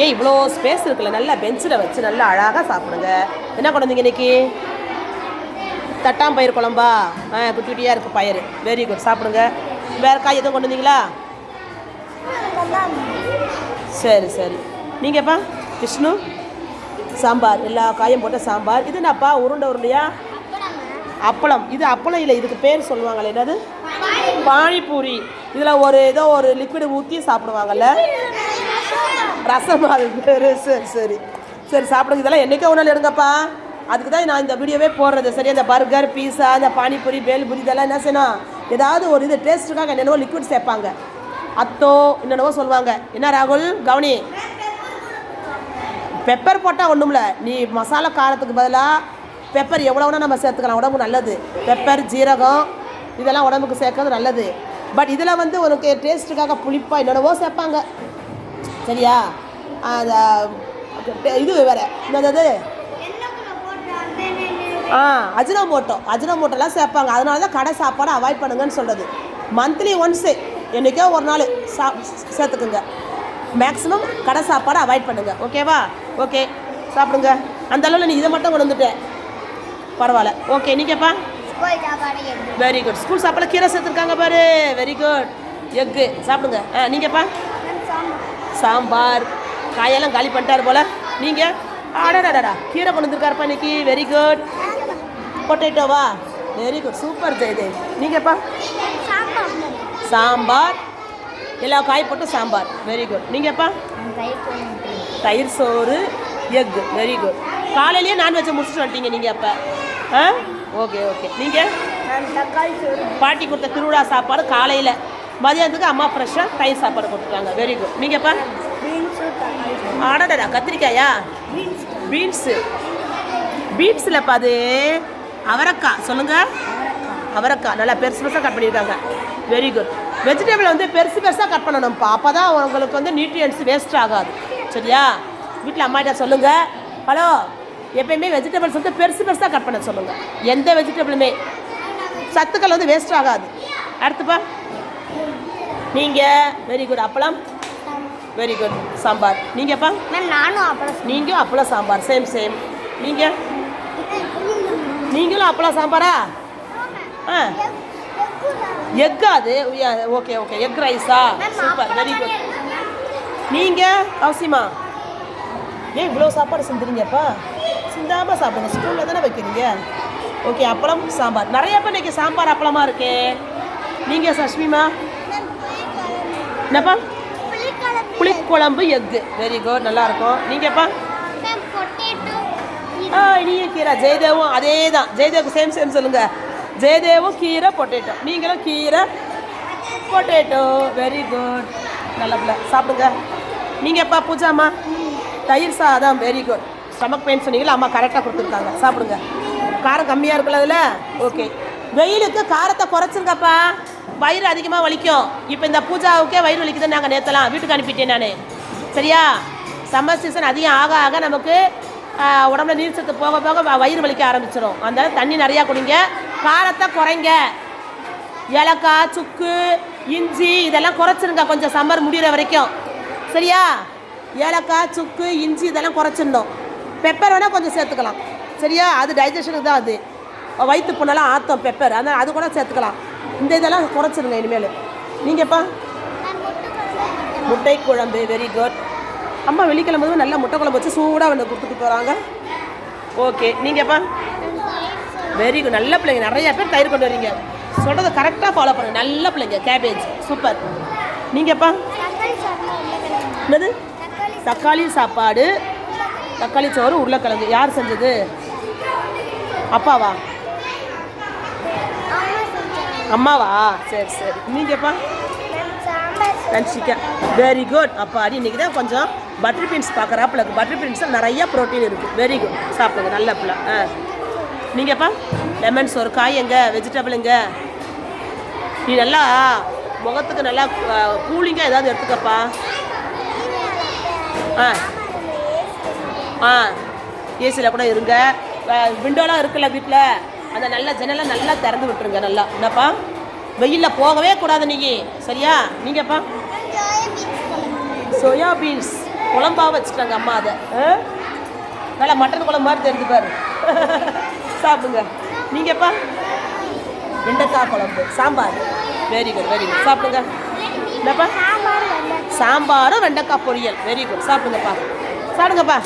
ஏன் இவ்வளோ ஸ்பேஸ் இருக்குல்ல? நல்லா பெஞ்சில் வச்சு நல்லா அழகாக சாப்பிடுங்க. என்ன கொண்டு வந்தீங்க இன்னைக்கு? தட்டாம்பயிர் குழம்பா? ஆ குட்டி குட்டியாக இருக்குது பயிர் வெரி குட் சாப்பிடுங்க. வேறு காய் எதுவும் கொண்டு வந்தீங்களா? சரி சரி. நீங்கப்பா விஷ்ணு? சாம்பார். எல்லா காயும் போட்ட சாம்பார். இது என்னப்பா உருண்டை உருண்டையா? அப்பளம். இது அப்பளம் இல்லை இதுக்கு பேர் சொல்லுவாங்கல்ல என்னது? பானிபூரி. இதில் ஒரு ஏதோ ஒரு லிக்விட் ஊற்றி சாப்பிடுவாங்கல்ல? ரசம் அது பேர் சரி சரி. சரி சாப்பிடுங்க. இதெல்லாம் என்றைக்கோ ஒரு நாள் எடுங்கப்பா. அதுக்கு தான் நான் இந்த வீடியோவே போடுறது. சரி அந்த பர்கர் பீஸா இந்த பானிபூரி பேல்பூரி இதெல்லாம் என்ன செய்யணும்? ஏதாவது ஒரு இது டேஸ்ட்டுக்காக என்னென்னவோ லிக்விட் சேர்ப்பாங்க. அத்தோ என்னென்னவோ சொல்லுவாங்க. என்ன ராகுல்? கவனி. பெப்பர் போட்டால் ஒன்றும்ல நீ மசாலா காரத்துக்கு பதிலாக பெப்பர் எவ்வளோனா நம்ம சேர்த்துக்கலாம். உடம்புக்கு நல்லது. பெப்பர் ஜீரகம் இதெல்லாம் உடம்புக்கு சேர்க்கறது நல்லது. பட் இதில் வந்து உனக்கு டேஸ்ட்டுக்காக புளிப்பாக என்னென்னவோ சேர்ப்பாங்க. சரியா? அந்த இது வேறு. என்னது ஆ அஜினோமோட்டோ அஜினோமோட்டோலாம் சேர்ப்பாங்க. அதனால தான் கடை சாப்பாடை அவாய்ட் பண்ணுங்கன்னு சொல்கிறது மந்த்லி ஒன்ஸு என்றைக்கோ ஒரு நாள் சா சேர்த்துக்குங்க. மேக்ஸிமம் கடை சாப்பாடை அவாய்ட் பண்ணுங்கள் ஓகேவா ஓகே சாப்பிடுங்க. அந்த அளவில் நீ இதை மட்டும் கொண்டு வந்துட்டேன் பரவாயில்ல. ஓகே நீங்கப்பா வெரி குட் ஸ்கூல் சாப்பாடு கீரை சேர்த்துருக்காங்க பாரு. வெரி குட் எக்கு சாப்பிடுங்க. ஆ நீங்கப்பா சாம்பார் காயெல்லாம் காலி பண்ணிட்டாரு போல. நீங்கள் அடடடா கீரை கொண்டு வந்திருக்காருப்பா இன்னைக்கு. வெரி குட் பொட்டேட்டோவா வெரி குட் சூப்பர் ஜெயதேவ். நீங்கப்பா? சாம்பார். எல்லா காய் போட்டு சாம்பார். Very good நீங்கப்பா? தயிர் சோறு எக் வெரி குட் காலையிலேயே நான்வெஜ்ஜை முடிச்சுட்டு வந்துட்டீங்க நீங்கள் அப்போ. ஆ? ஓகே ஓகே நீங்கள் பாட்டி கொடுத்த திருவிழா சாப்பாடு காலையில். மதியானத்துக்கு அம்மா ஃப்ரெஷ்ஷாக தயிர் சாப்பாடு கொடுத்துருக்காங்க வெரி குட் நீங்கள்ப்பா ஆடாடா கத்திரிக்காயா? பீன்ஸு பீன்ஸில் அது. அவரக்காய். சொல்லுங்கள் அவரக்காய். நல்லா பெருசு பெருசாக கட் பண்ணியிருக்காங்க வெரி குட் வெஜிடபிள் வந்து பெருசு பெருசாக கட் பண்ணணும்ப்பா. அப்போ தான் உங்களுக்கு வந்து நியூட்ரியன்ஸ் வேஸ்ட் ஆகாது. சரியா? வீட்டில் அம்மாட்ட சொல்லுங்கள் ஹலோ எப்பயுமே வெஜிடபிள்ஸ் வந்து பெருசு பெருசாக கட் பண்ண சொல்லுங்கள் எந்த வெஜிடபிளுமே சத்துக்கள் வந்து வேஸ்ட் ஆகாது. அடுத்துப்பா. நீங்கள் வெரி குட் அப்பளம்? Very good sambar. நீங்கப்பா? நானும் அப்புறம் நீங்கள் அப்பளம் சாம்பார். சேம் சேம் நீங்கள் நீங்களும் அப்பளம் சாம்பாரா? ஆ. எக்கா அது? ஓகே ஓகே எக் ரைஸா சூப்பர் வெரி குட் நீங்கள் அவசியமா? ஏன் இவ்வளோ சாப்பாடு செஞ்சுறீங்கப்பா சிந்தாமல் சாப்பிடுங்க. ஸ்கூலில் தானே வைக்கிறீங்க. ஓகே அப்பளம் சாம்பார். நிறைய பேர் இன்னைக்கு சாம்பார் அப்பளமாக இருக்கே. நீங்கள் சஷ்மிமா? என்னப்பா? புளிக்குழம்பு. எக்கு. வெரி குட் நல்லா இருக்கும் நீங்கப்பா ஆ நீயும் கீரை. ஜெயதேவும் அதே தான் ஜெயதேவுக்கு சேம் சேம் சொல்லுங்க. ஜெயதேவும் கீரை பொட்டேட்டோ நீங்களும் கீரை பொட்டேட்டோ வெரி குட் நல்ல பிள்ளை. சாப்பிடுங்க. நீங்கப்பா பூஜாம்மா? தயிர் சாதம். வெரி குட் ஸ்டமக் பெயின் சொன்னீங்களா அம்மா கரெக்டாக கொடுத்துருக்காங்க. சாப்பிடுங்க. காரம் கம்மியாக இருக்குல்ல அதில்? ஓகே வெயிலுக்கு காரத்தை குறைச்சிருங்கப்பா. வயிறு அதிகமாக வலிக்கும். இப்போ இந்த பூஜாவுக்கே வயிறு வலிக்குதுன்னு நாங்கள் நேற்றலாம் வீட்டுக்கு அனுப்பிட்டேன் நான். சரியா? சம்மர் சீசன் அதிகம் ஆக ஆக நமக்கு உடம்புல நீர் சத்து போக போக வயிறு வலிக்க ஆரம்பிச்சிடும் அந்த தண்ணி நிறையா குடிங்க. காரத்தை குறைங்க. ஏலக்காய் சுக்கு இஞ்சி இதெல்லாம் குறைச்சிருங்க. கொஞ்சம் சம்மர் முடிகிற வரைக்கும். சரியா? ஏலக்காய் சுக்கு இஞ்சி இதெல்லாம் குறைச்சிடணும். பெப்பர் வேணால் கொஞ்சம் சேர்த்துக்கலாம். சரியா? அது டைஜஷனுக்கு தான் அது. வயிற்று புண்ணெல்லாம் ஆற்றும் பெப்பர் அதனால் அது கூட சேர்த்துக்கலாம். இந்த இதெல்லாம் குறைச்சிருங்க இனிமேல். நீங்கள்ப்பா முட்டை குழம்பு வெரி குட் அம்மா வெள்ளிக்கிழமை நல்லா முட்டை குழம்பு வச்சு சூடாக வந்து கொடுத்துட்டு போகிறாங்க ஓகே நீங்கள்ப்பா வெரி குட் நல்ல பிள்ளைங்க. நிறைய பேர் தயிர் கொண்டு வரீங்க. சொல்கிறத கரெக்டாக ஃபாலோ பண்ணுங்க. நல்ல பிள்ளைங்க. கேபேஜ் சூப்பர் நீங்கள்ப்பா என்னது? தக்காளி சாப்பாடு. தக்காளி சோறு உருளைக்கிழங்கு. யார் செஞ்சது? அப்பாவா? அம்மாவா? சரி சரி. நீங்கப்பா மேம் சிக்கன் வெரி குட் அப்போ அடி இன்றைக்கி தான் கொஞ்சம் பட்டர் பீன்ஸ் பார்க்குறாப்புல இருக்குது பட்டர் பீன்ஸில் நிறைய ப்ரோட்டீன் இருக்குது வெரி குட் சாப்பிடுங்க நல்ல பிள்ளை. ஆ. நீங்கப்பா லெமன்ஸ் ஒரு காய் எங்க? வெஜிடபிள் எங்க? நீ நல்லா முகத்துக்கு நல்லா கூலிங்காக ஏதாவது எடுத்துக்கப்பா. ஆ. ஆ. ஏசியில் கூட இருங்க. விண்டோலாம் இருக்குல்ல வீட்டில் அந்த நல்ல ஜன்னலை நல்லா திறந்து விட்டுருங்க நல்லா. என்னப்பா? வெயிலில் போகவே கூடாது நீங்கள் சரியா? நீங்கப்பா. சோயா பீன்ஸ் குழம்பா வச்சுட்டாங்க அம்மா அதை? நல்லா மட்டன் குழம்பு மாதிரி தெரிஞ்சு பாரு. சாப்பிடுங்க. நீங்கப்பா. வெண்டைக்காய் குழம்பு. Sambar. Very good very good சாப்பிடுங்க. என்னப்பா? சாம்பாரும் வெண்டைக்காய். பொரியல். வெரி குட் சாப்பிடுங்கப்பா. சாப்பிடுங்கப்பா.